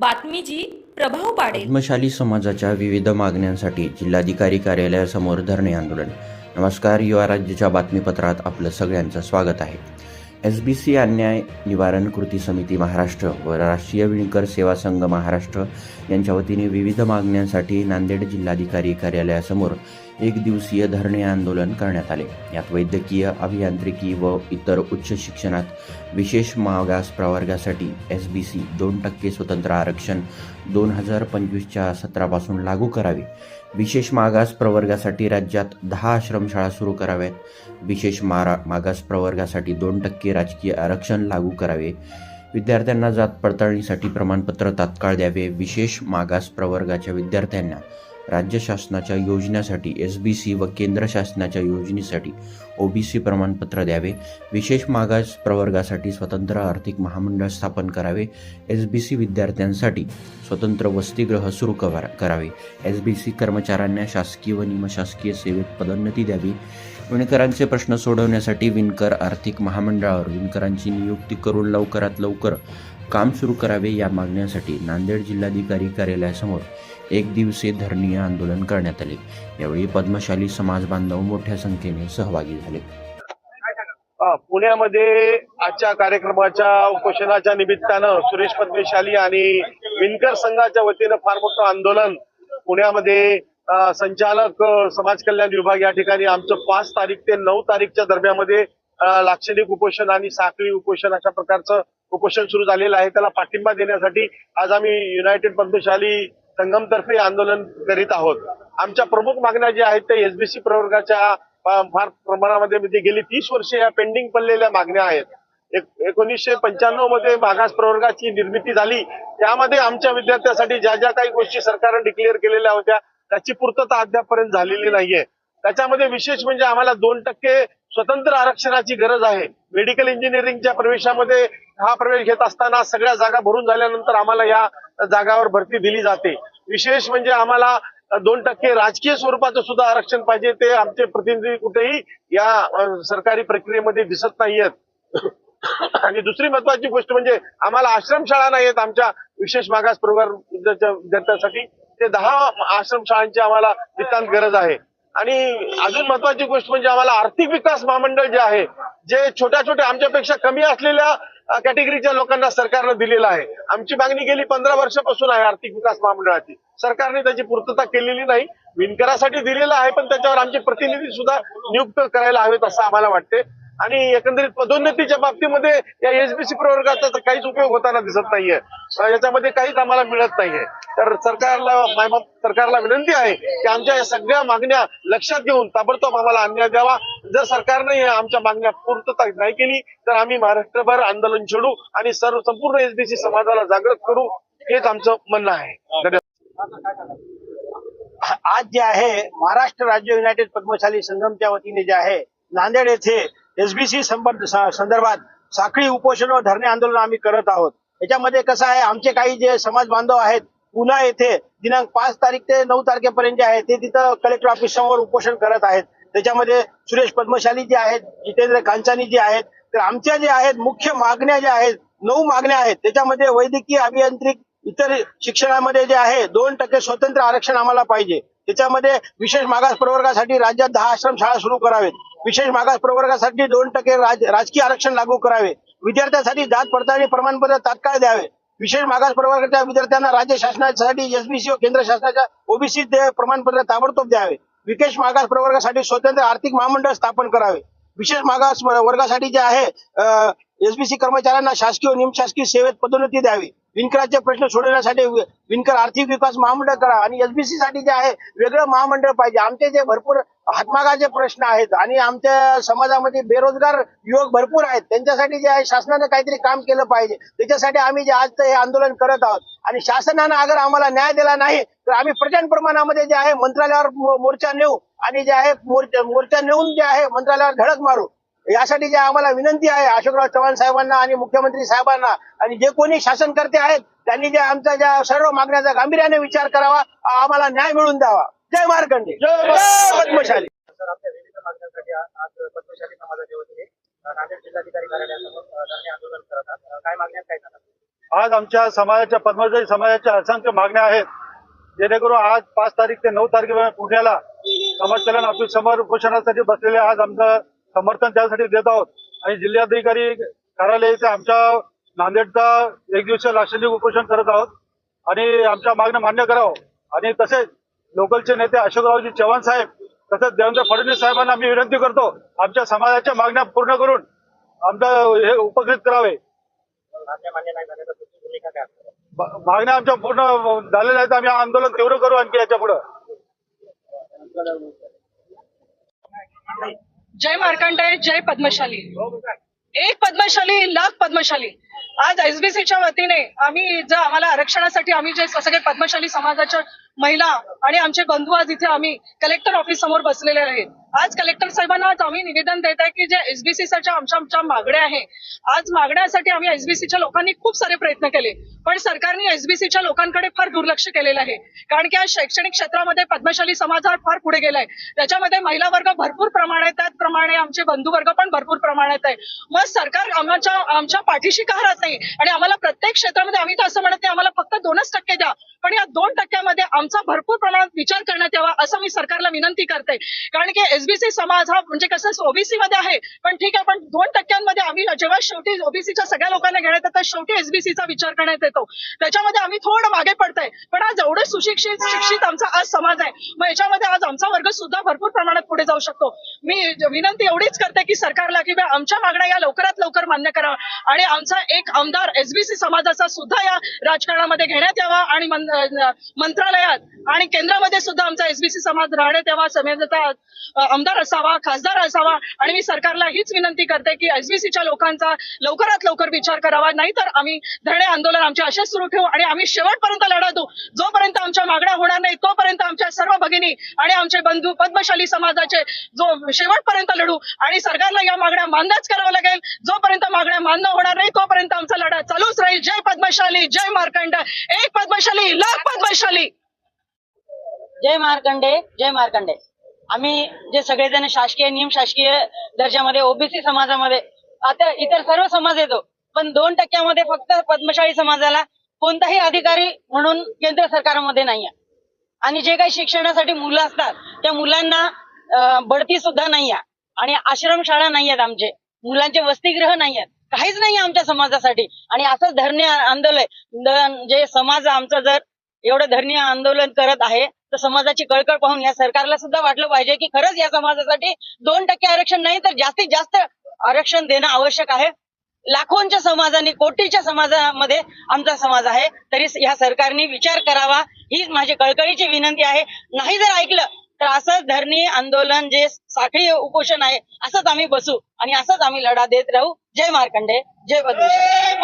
बातमीची प्रभाव पाडेल. आत्मशाली समाजाच्या विविध मागण्यांसाठी जिल्हाधिकारी कार्यालयासमोर धरणे आंदोलन. नमस्कार युवा राज्याच्या बातमीपत्रात आपलं सगळ्यांचं स्वागत आहे. एस बी सी अन्याय निवारण कृती समिती महाराष्ट्र व राष्ट्रीय विणकर सेवा संघ महाराष्ट्र यांच्या वतीने विविध मागण्यांसाठी नांदेड जिल्हाधिकारी कार्यालयासमोर एक दिवसीय धरणे आंदोलन करण्यात आले. यात वैद्यकीय अभियांत्रिकी व इतर उच्च शिक्षणात विशेष मागास प्रवर्गासाठी एस बी सी दोन टक्के स्वतंत्र आरक्षण दोन हजार पंचवीसच्या सत्रापासून लागू करावे. विशेष मागास प्रवर्गासाठी राज्यात दहा आश्रमशाळा सुरू कराव्यात. विशेष मारा मागास प्रवर्गासाठी दोन टक्के राजकीय आरक्षण लागू करावे. विद्यार्थ्यांना जात पडताळणीसाठी प्रमाणपत्र तात्काळ द्यावे. विशेष मागास प्रवर्गाच्या विद्यार्थ्यांना राज्य शासनाच्या योजनेसाठी एस बी सी व केंद्र शासनाच्या योजनेसाठी ओबीसी प्रमाणपत्र द्यावे. विशेष मागास प्रवर्गासाठी स्वतंत्र आर्थिक महामंडळ स्थापन करावे. एस बी सी विद्यार्थ्यांसाठी स्वतंत्र वसतिगृह सुरू करावे. एस बी सी कर्मचाऱ्यांना शासकीय व निमशासकीय सेवेत पदोन्नती द्यावी. विणकरांचे प्रश्न सोडवण्यासाठी विणकर आर्थिक महामंडळावर विणकरांची नियुक्ती करून लवकरात लवकर काम सुरू करावे या मागण्यासाठी नांदेड जिल्हाधिकारी कार्यालयासमोर एक दिवसीय धरणीय आंदोलन करण्यात आले. यावेळी पद्मशाली समाज बांधव मोठ्या संख्येने सहभागी झाले. पुण्यामध्ये आजच्या कार्यक्रमाच्या उपोषणाच्या निमित्तानं सुरेश पद्मेशाली आणि विणकर संघाच्या वतीनं फार मोठं आंदोलन पुण्यामध्ये संचालक समाज कल्याण विभाग या ठिकाणी आमचं पाच तारीख ते नऊ तारीखच्या दरम्यानमध्ये लाक्षणिक उपोषण आणि साखळी उपोषण अशा प्रकारचं उपोषण सुरू झालेलं आहे. त्याला पाठिंबा देण्यासाठी आज आम्ही युनायटेड पद्मशाली संगमतर्फे आंदोलन करीत आहोत. आमच्या प्रमुख मागण्या ज्या आहेत त्या एसबीसी प्रवर्गाच्या फार प्रमाणामध्ये म्हणजे गेली तीस वर्षे या पेंडिंग पडलेल्या मागण्या आहेत. एक- एकोणीसशे पंच्याण्णवमध्ये मागास प्रवर्गाची निर्मिती झाली. त्यामध्ये आमच्या विद्यार्थ्यांसाठी ज्या ज्या काही गोष्टी सरकारने डिक्लेअर केलेल्या होत्या त्याची पूर्तता अद्यापपर्यंत झालेली नाहीये. त्याच्यामध्ये विशेष म्हणजे आम्हाला दोन टक्के स्वतंत्र आरक्षणाची गरज आहे. मेडिकल इंजिनिअरिंगच्या प्रवेशामध्ये हा प्रवेश घेत असताना सगळ्या जागा भरून झाल्यानंतर आम्हाला या जागावर भरती दिली जाते. विशेष म्हणजे आम्हाला दोन टक्के राजकीय स्वरूपाचं सुद्धा आरक्षण पाहिजे ते आमचे प्रतिनिधी कुठेही या सरकारी प्रक्रियेमध्ये दिसत नाहीयेत. आणि दुसरी महत्वाची गोष्ट म्हणजे आम्हाला आश्रमशाळा नाहीयेत आमच्या विशेष मागास प्रोग्राम विद्यार्थ्यांसाठी ते दहा आश्रमशाळांची आम्हाला नितांत गरज आहे. आणि अजून महत्वाची गोष्ट म्हणजे आम्हाला आर्थिक विकास महामंडळ जे आहे जे छोट्या छोट्या आमच्यापेक्षा कमी असलेल्या कॅटेगरीच्या लोकांना सरकारनं दिलेलं आहे. आमची मागणी गेली पंधरा वर्षापासून आहे आर्थिक विकास महामंडळाची. सरकारने त्याची पूर्तता केलेली नाही. विणकरासाठी दिलेलं आहे पण त्याच्यावर आमचे प्रतिनिधी सुद्धा नियुक्त करायला हवेत असं आम्हाला वाटते आणि एकंदरीत पदोन्नतीच्या बाबतीमध्ये या एसबीसी प्रवर्गाचा काहीच उपयोग होताना दिसत नाहीये. याच्यामध्ये काहीच आम्हाला मिळत नाहीये. तर सरकारला सरकारला विनंती आहे की आमच्या या सगळ्या मागण्या लक्षात घेऊन ताबडतोब आम्हाला अन्याय द्यावा. जर सरकारने आमच्या मागण्या पूर्तता नाही केली तर आम्ही महाराष्ट्रभर आंदोलन छेडू आणि सर्व संपूर्ण एसबीसी समाजाला जागृत करू हेच आमचं म्हणणं आहे. आज जे आहे महाराष्ट्र राज्य युनायटेड पद्मशाली संगमच्या वतीने जे आहे नांदेड येथे एसबीसी संदर्भात साखळी उपोषण व धरणे आंदोलन आम्ही करत आहोत. याच्यामध्ये कसं आहे आमचे काही जे समाज बांधव आहेत पुन्हा येथे दिनांक पाच तारीख ते नऊ तारखेपर्यंत जे आहे ते तिथं कलेक्टर ऑफिस समोर उपोषण करत आहेत. त्याच्यामध्ये सुरेश पद्मशाली जे आहेत जितेंद्र कांचानी जे आहेत तर आमच्या जे आहेत मुख्य मागण्या ज्या आहेत नऊ मागण्या आहेत. त्याच्यामध्ये वैद्यकीय अभियांत्रिक इतर शिक्षणामध्ये जे आहे दोन टक्के स्वतंत्र आरक्षण आम्हाला पाहिजे. त्याच्यामध्ये विशेष मागास प्रवर्गासाठी राज्यात दहा आश्रम शाळा सुरू करावेत. विशेष मागास प्रवर्गासाठी दोन टक्के राज- राजकीय आरक्षण लागू करावे. विद्यार्थ्यांसाठी जात पडताळणी प्रमाणपत्र तात्काळ द्यावे. विशेष मागास प्रवर्गाच्या विद्यार्थ्यांना राज्य शासनासाठी एसबीसी व केंद्र शासनाच्या ओबीसी प्रमाणपत्र ताबडतोब द्यावे. विशेष मागास प्रवर्गासाठी स्वतंत्र आर्थिक महामंडळ स्थापन करावे. विशेष मागास वर्गासाठी जे आहे एसबीसी कर्मचाऱ्यांना शासकीय व निमशासकीय सेवेत पदोन्नती द्यावी. विणकरांचे प्रश्न सोडवण्यासाठी विणकर आर्थिक विकास महामंडळ करा आणि एसबीसी साठी जे आहे वेगळं महामंडळ पाहिजे. आमचे जे भरपूर हातमागाचे प्रश्न आहेत आणि आमच्या समाजामध्ये बेरोजगार युवक भरपूर आहेत. त्यांच्यासाठी जे आहे शासनानं काहीतरी काम केलं पाहिजे. त्याच्यासाठी आम्ही जे आज हे आंदोलन करत आहोत. आणि शासनानं अगर आम्हाला न्याय दिला नाही तर आम्ही प्रचंड प्रमाणामध्ये जे आहे मंत्रालयावर मोर्चा नेऊ आणि जे आहे मोर्चा नेऊन जे आहे मंत्रालयावर धडक मारू. यासाठी जे आम्हाला विनंती आहे अशोकराव चव्हाण साहेबांना आणि मुख्यमंत्री साहेबांना आणि जे कोणी शासनकर्ते आहेत त्यांनी जे आमच्या ज्या सर्व मागण्याचा गांभीर्याने विचार करावा आम्हाला न्याय मिळवून द्यावा. जय मार्कंडे. जय पद्मशाली. आज आमच्या समाजाच्या पद्मशाली समाजाच्या असंख्य मागण्या आहेत. जेणेकरून आज पाच तारीख ते नऊ तारखेपर्यंत पुण्याला समाज कल्याण ऑफिस समोर उपोषणासाठी बसलेले आज आमचं समर्थन त्यासाठी देत आहोत. आणि जिल्हाधिकारी कार्यालय इथे आमच्या नांदेडचा एक दिवसीय लाक्षणिक उपोषण करत आहोत. आणि आमच्या मागण्या मान्य करावं. आणि तसेच लोकलचे नेते अशोकरावजी चव्हाण साहेब तसंच देवेंद्र फडणवीस साहेबांना आम्ही विनंती करतो आमच्या समाजाच्या मागण्या पूर्ण करून आमचं हे उपकृत करावे. मागण्या आमच्या पूर्ण झालेल्या आहेत आम्ही आंदोलन तीव्र करू आणखी याच्यापुढे जय मार्कंडेय जय पद्मशाली. एक पद्मशाली लाख पद्मशाली. आज एसबीसीच्या वतीने आम्ही जर आम्हाला आरक्षणासाठी आम्ही जे सगळे पद्मशाली समाजाच्या महिला आणि आमचे बंधू आज इथे आम्ही कलेक्टर ऑफिस समोर बसलेले आहेत. आज कलेक्टर साहेबांना आज आम्ही निवेदन देत आहे की जे एसबीसीच्या आमच्या आमच्या मागण्या आहे आज मागण्यासाठी आम्ही एसबीसीच्या लोकांनी खूप सारे प्रयत्न केले पण सरकारने एसबीसीच्या लोकांकडे फार दुर्लक्ष केलेलं आहे. कारण की आज शैक्षणिक क्षेत्रामध्ये पद्मशाली समाज हा फार पुढे गेलाय. त्याच्यामध्ये महिला वर्ग भरपूर प्रमाणात त्याचप्रमाणे आमचे बंधू वर्ग पण भरपूर प्रमाणात आहे. मग सरकार आमच्या आमच्या पाठीशी का राहत नाही? आणि आम्हाला प्रत्येक क्षेत्रामध्ये आम्ही तर असं म्हणत नाही आम्हाला फक्त दोनच टक्के द्या. पण या दोन टक्क्यामध्ये यांचा भरपूर प्रमाणात विचार करण्यात यावा असं मी सरकारला विनंती करते. कारण की एसबीसी समाज हा म्हणजे कसं ओबीसी मध्ये आहे पण ठीक आहे पण दोन टक्क्यांमध्ये आम्ही जेव्हा शेवटी ओबीसीच्या सगळ्या लोकांना घेण्यात येतात शेवटी एसबीसीचा विचार करण्यात येतो. त्याच्यामध्ये आम्ही थोडं मागे पडतोय पण आज एवढं सुशिक्षित शिक्षित आमचा आज समाज आहे. मग याच्यामध्ये आज आमचा वर्ग सुद्धा भरपूर प्रमाणात पुढे जाऊ शकतो. मी विनंती एवढीच करते की सरकारला की आमच्या मागण्या या लवकरात लवकर मान्य करा आणि आमचा एक आमदार एसबीसी समाजाचा सुद्धा या राजकारणामध्ये घेण्यात यावा आणि मंत्रालय अं, आणि केंद्रामध्ये सुद्धा आमचा एसबीसी समाज राहणे तेव्हा समाजाचा आमदार असावा खासदार असावा. आणि मी सरकारला हीच विनंती करते की एसबीसीच्या लोकांचा लवकरात लवकर विचार करावा. नाहीतर आम्ही धरणे आंदोलन आमचे असेच सुरू ठेवू आणि आम्ही शेवटपर्यंत लढा देऊ. जोपर्यंत आमच्या मागण्या होणार नाही तोपर्यंत आमच्या सर्व भगिनी आणि आमचे बंधू पद्मशाली समाजाचे जो शेवटपर्यंत लढू आणि सरकारला या मागण्या मान्यच करावं लागेल. जोपर्यंत मागण्या मान्य होणार नाही तोपर्यंत आमचा लढा चालूच राहील. जय पद्मशाली जय मार्कंड. एक पद्मशाली लाख पद्मशाली. जय मार्कंडे जय मार्कंडे. आम्ही जे सगळेजण शासकीय नियम शासकीय दर्जामध्ये ओबीसी समाजामध्ये आता इतर सर्व समाज येतो. पण दोन टक्क्यामध्ये फक्त पद्मशाळी समाजाला कोणताही अधिकारी म्हणून केंद्र सरकारमध्ये नाही आहे आणि जे काही शिक्षणासाठी मुलं असतात त्या मुलांना बढती सुद्धा नाही आहे आणि आश्रमशाळा नाही आहेत आमचे. मुलांचे वसतिगृह नाही आहेत काहीच नाही आमच्या समाजासाठी. आणि असंच धरणे आंदोलन जे समाज आमचं जर एवढं धरणे आंदोलन करत आहे तर समाजाची कळकळ पाहून या सरकारला सुद्धा वाटलं पाहिजे की खरंच या समाजासाठी दोन टक्के आरक्षण नाही तर जास्तीत जास्त आरक्षण देणं आवश्यक आहे. लाखोंच्या समाजाने कोटीच्या समाजामध्ये आमचा समाज आहे. तरी या सरकारने विचार करावा. हीच माझी कळकळीची विनंती आहे. नाही जर ऐकलं तर असंच धरणी आंदोलन जे साखळी उपोषण आहे असंच आम्ही बसू आणि असंच आम्ही लढा देत राहू. जय मार्कंडे. जय पद्मशाली